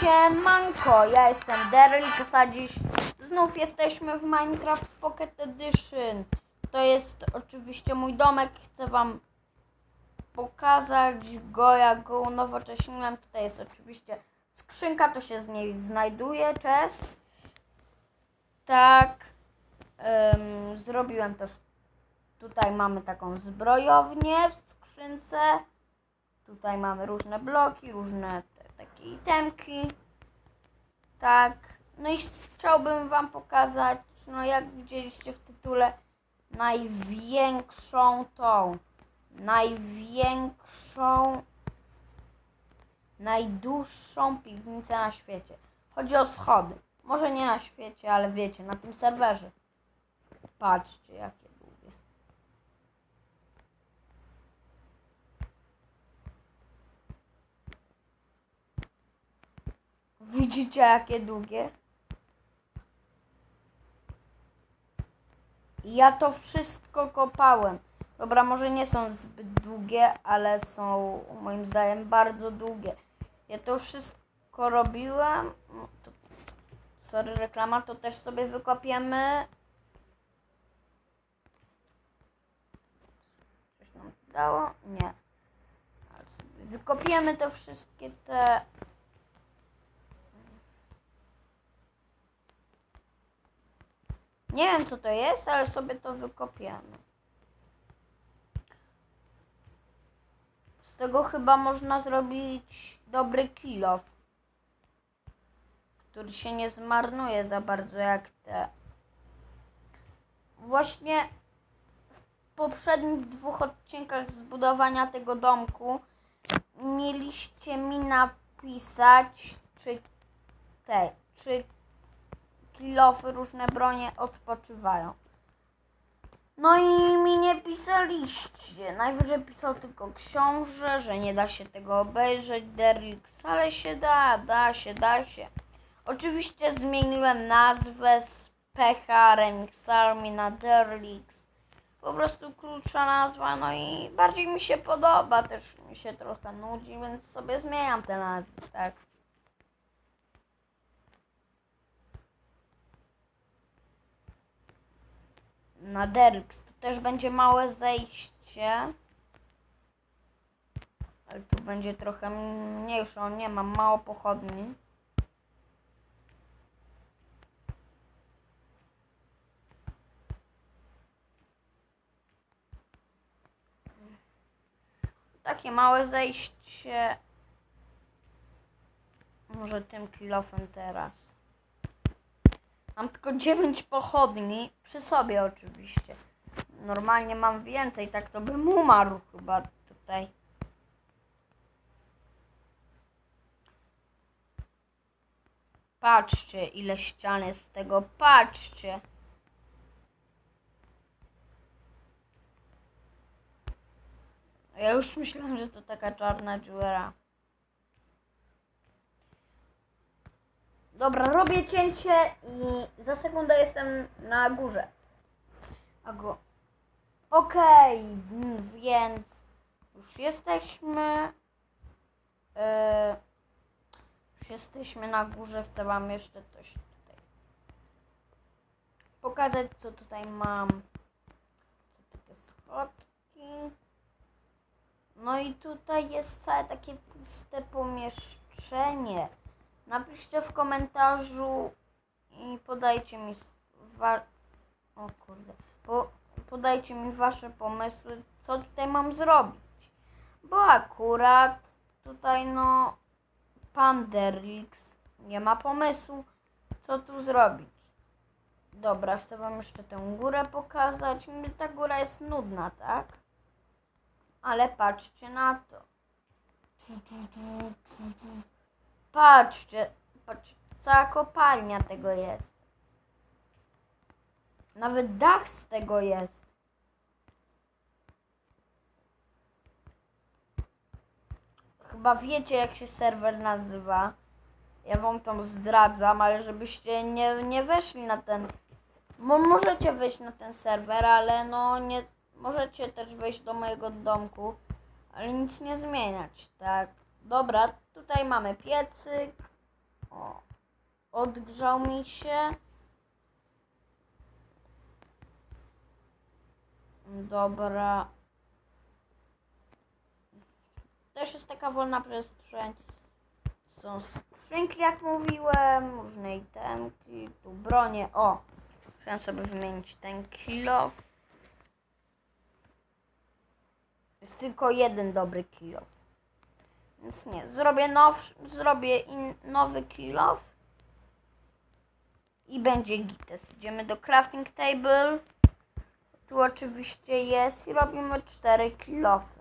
Siemanko, ja jestem Derek, a dziś znów jesteśmy w Minecraft Pocket Edition. To jest oczywiście mój domek, chcę wam pokazać go, jak go unowocześniłem. Tutaj jest oczywiście skrzynka, to się z niej znajduje, chest. Tak, em, zrobiłem też, tutaj mamy taką zbrojownię w skrzynce. Tutaj mamy różne bloki, różne takie itemki. Tak. No i chciałbym Wam pokazać, no jak widzieliście w tytule, największą tą, największą, najdłuższą piwnicę na świecie. Chodzi o schody. Może nie na świecie, ale wiecie, na tym serwerze. Patrzcie, jakie długie. Widzicie, jakie długie? Ja to wszystko kopałem. Dobra, może nie są zbyt długie, ale są moim zdaniem bardzo długie. Ja to wszystko robiłem. No to, sorry, reklama, to też sobie wykopiemy. Coś nam dało? Nie. Wykopiemy te wszystkie te Nie wiem co to jest, ale sobie to wykopiemy. Z tego chyba można zrobić dobry kilof, który się nie zmarnuje za bardzo jak te. Właśnie w poprzednich dwóch odcinkach zbudowania tego domku mieliście mi napisać, czy te, czy kilofy, różne bronie odpoczywają. No i mi nie pisaliście. Najwyżej pisał tylko książę, że nie da się tego obejrzeć, Derrix, ale się da, da się, da się. Oczywiście zmieniłem nazwę z Pecha Remix Army na Derrix. Po prostu krótsza nazwa, no i bardziej mi się podoba, też mi się trochę nudzi, więc sobie zmieniam te nazwy, tak. Na Derks. Tu też będzie małe zejście. Ale tu będzie trochę mniejsze. O nie, mam mało pochodni. Takie małe zejście. Może tym kilofem teraz. Mam tylko 9 pochodni, przy sobie oczywiście. Normalnie mam więcej, tak to bym umarł chyba tutaj. Patrzcie, ile ścian jest z tego, patrzcie. Ja już myślałem, że to taka czarna dziura. Dobra, robię cięcie i za sekundę jestem na górze. A go. Okej, mm, więc już jesteśmy. Yy, już jesteśmy na górze. Chcę Wam jeszcze coś tutaj pokazać, co tutaj mam. Co takie schodki. No i tutaj jest całe takie puste pomieszczenie. Napiszcie w komentarzu i podajcie mi wa- o kurde, po, podajcie mi wasze pomysły, co tutaj mam zrobić. Bo akurat tutaj no pan Derrix nie ma pomysłu, co tu zrobić. Dobra, chcę wam jeszcze tę górę pokazać. Ta góra jest nudna, tak? Ale patrzcie na to. Patrzcie, patrzcie, cała kopalnia tego jest. Nawet dach z tego jest. Chyba wiecie, jak się serwer nazywa. Ja wam tam zdradzam, ale żebyście nie, nie weszli na ten. Możecie wejść na ten serwer, ale no nie. Możecie też wejść do mojego domku, ale nic nie zmieniać, tak? Dobra, tutaj mamy piecyk. O. Odgrzał mi się. Dobra. Też jest taka wolna przestrzeń. Są skrzynki, jak mówiłem, różne itemki, tu bronie. O, chciałem sobie wymienić ten kilo. Jest tylko jeden dobry kilo. Więc nie, zrobię, now, zrobię in, nowy kilo. I będzie gites. Idziemy do crafting table. Tu oczywiście jest i robimy cztery kilofy.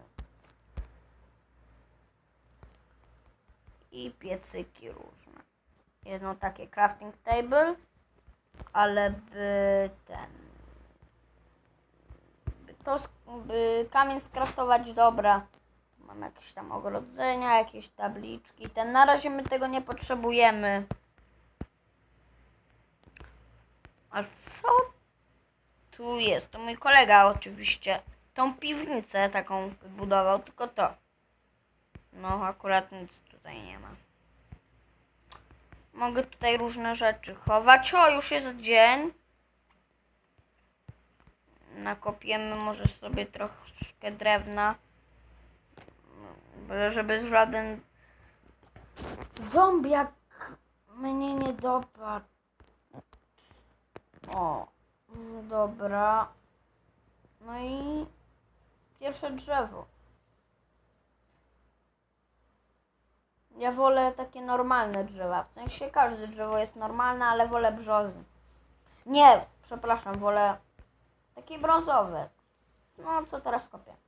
I piecyki różne. Jedno takie crafting table, ale by ten. By to by kamień skraftować dobra. Mam jakieś tam ogrodzenia, jakieś tabliczki. Ten na razie my tego nie potrzebujemy. A co tu jest? To mój kolega oczywiście. Tą piwnicę taką wybudował, tylko to. No akurat nic tutaj nie ma. Mogę tutaj różne rzeczy chować. O, już jest dzień. Nakopiemy może sobie troszkę drewna. Żeby żaden zombiak mnie nie dopadł. O, dobra. No i pierwsze drzewo. Ja wolę takie normalne drzewa. W sensie każde drzewo jest normalne, ale wolę brzozy. Nie, przepraszam, wolę takie brązowe. No, co teraz kopię?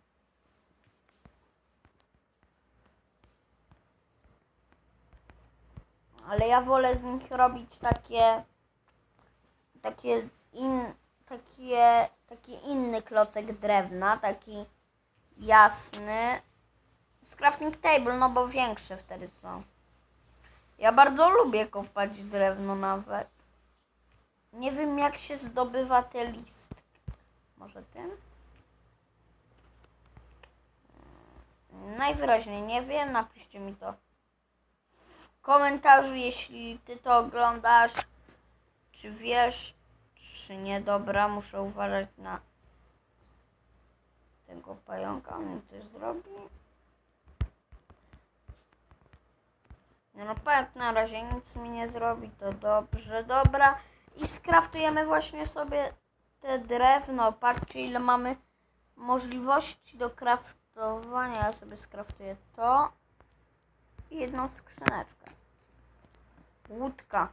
Ale ja wolę z nich robić takie takie in, takie, taki inny klocek drewna, taki jasny. Z crafting table, no bo większe wtedy są. Ja bardzo lubię kopać drewno nawet. Nie wiem jak się zdobywa te listy. Może tym? Najwyraźniej nie wiem, napiszcie mi to komentarzu, jeśli ty to oglądasz. Czy wiesz, czy nie? Dobra, muszę uważać na tego pająka. On coś zrobi. No pająk na razie nic mi nie zrobi, to dobrze, dobra. I skraftujemy właśnie sobie te drewno. Patrzcie ile mamy możliwości do kraftowania. Ja sobie skraftuję to. I jedną skrzyneczkę. Łódka.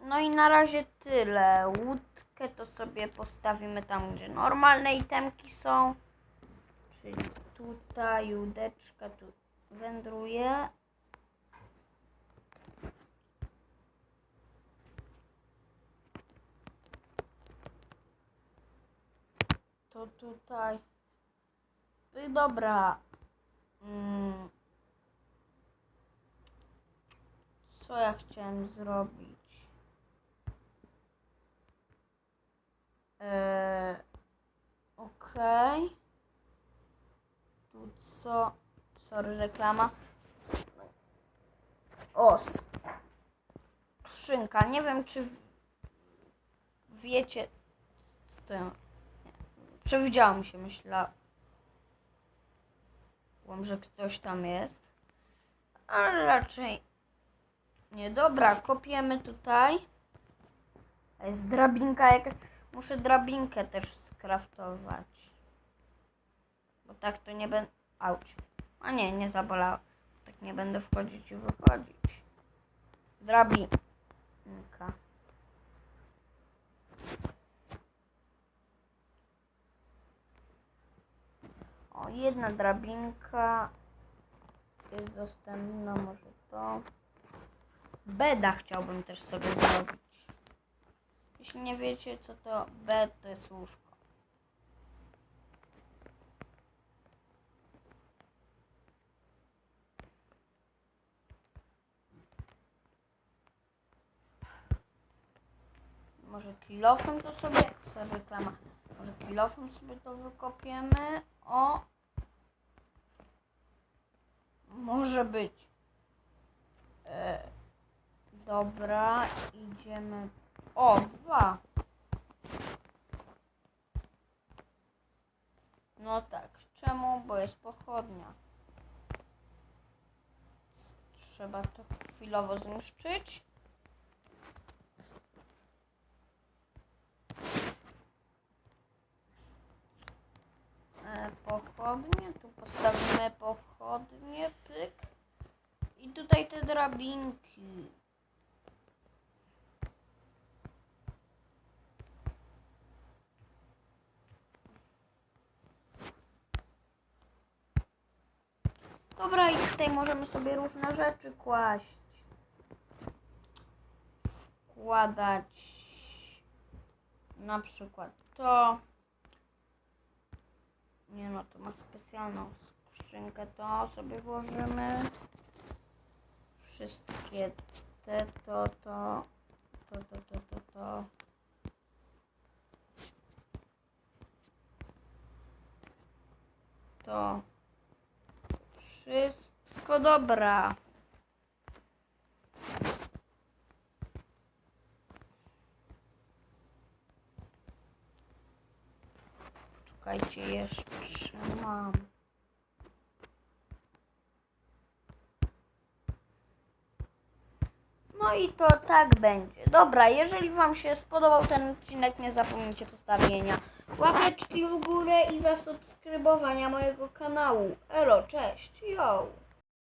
No i na razie tyle. Łódkę to sobie postawimy tam, gdzie normalne itemki są. Czyli tutaj łódeczka tu wędruje. To tutaj. I dobra. Mm. Co ja chciałem zrobić? Eee, Okej. Tu co? Sorry, reklama. O, skrzynka. Nie wiem, czy wiecie, co to ja... Przewidziało mi się, myślałam, że ktoś tam jest. Ale raczej nie. Dobra, kopiemy tutaj. Jest drabinka jakaś. Muszę drabinkę też skraftować. Bo tak to nie będę... Auć. A nie, nie zabolało. Tak nie będę wchodzić i wychodzić. Drabinka. O, jedna drabinka jest dostępna, może to. Beda chciałbym też sobie zrobić. Jeśli nie wiecie co to bed, to jest łóżko. Może kilofem to sobie, co reklama, może kilofem sobie to wykopiemy. O! Może być. Dobra, idziemy. O, dwa. No tak, czemu? Bo jest pochodnia. Trzeba to chwilowo zniszczyć. E, pochodnie, tu postawimy pochodnie, pyk. I tutaj te drabinki. Dobra, i tutaj możemy sobie różne rzeczy kłaść. Kładać na przykład to. Nie no, to ma specjalną skrzynkę, to sobie włożymy. Wszystkie te, to, to, to, to, to, to, to. To wszystko dobra. Czekajcie, jeszcze mam. No i to tak będzie. Dobra, jeżeli Wam się spodobał ten odcinek, nie zapomnijcie postawienia łapeczki w górę i zasubskrybowania mojego kanału. Elo, cześć, yo!